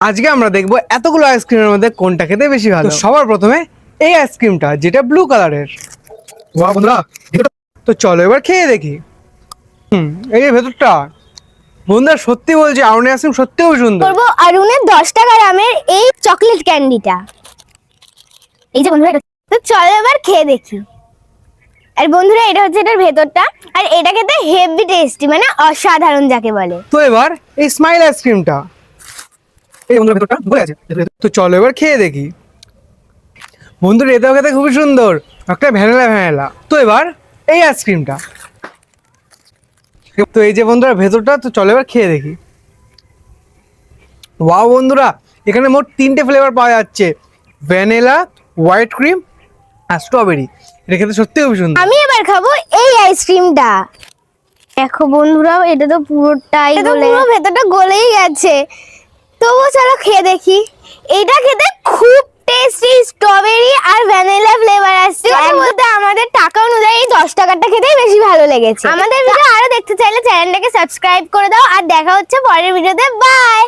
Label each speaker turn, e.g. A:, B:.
A: আজকে আমরা দেখব এতগুলো আইসক্রিমের মধ্যে কোনটা খেতে বেশি ভালো? সবার প্রথমে এই আইসক্রিমটা যেটা ব্লু কালারের তো চলো এবার খেয়ে দেখি। হুম এই যে ভেতরটা। বন্ধুরা সত্যি বলছি আরুনি আইসক্রিম সত্যি খুব সুন্দর।
B: করব অরুণের দশ টাকা দামের এই চকলেট ক্যান্ডিটা এই যে বন্ধুরা তো চলো এবার খেয়ে দেখি। আর বন্ধুরা এটা হচ্ছে এটার ভেতরটা। আর এটা খেতে হেভি টেস্টি মানে অসাধারণ যাকে বলে।
A: তো এবার এই স্মাইল আইসক্রিমটা
C: এই বন্ধুরা ভেতরটা ভরে আছে।
A: তো চলো এবার খেয়ে দেখি। বন্ধুরা এটাও খেতে খুবই সুন্দর একটা ভ্যানিলা ভ্যানিলা। তো এবার এই আইসক্রিমটা। তো এই যে বন্ধুরা ভেতরটা তো চলো এবার খেয়ে দেখি। ওয়াও বন্ধুরা এখানে মোট তিনটে ফ্লেভার পাওয়া যাচ্ছে। ভ্যানিলা হোয়াইট ক্রিম আর স্ট্রবেরি এটা খেতে সত্যি খুবই সুন্দর।
B: আমি এবার খাব এই আইসক্রিমটা। দেখো বন্ধুরা এটা তো পুরোটাই এটা পুরো ভেতরটা গলেই গেছে। তবুও চলো খেয়ে দেখি। এটা খেতে খুব টেস্টি স্ট্রবেরি আর ভ্যানিলা ফ্লেভার আসছে। এর মধ্যে আমাদের টাকা অনুযায়ী দশ টাকাটা খেতেই বেশি ভালো লেগেছে। আমাদের ভিডিও আরও দেখতে চাইলে চ্যানেলটাকে সাবস্ক্রাইব করে দাও। আর দেখা হচ্ছে পরের ভিডিওতে বাই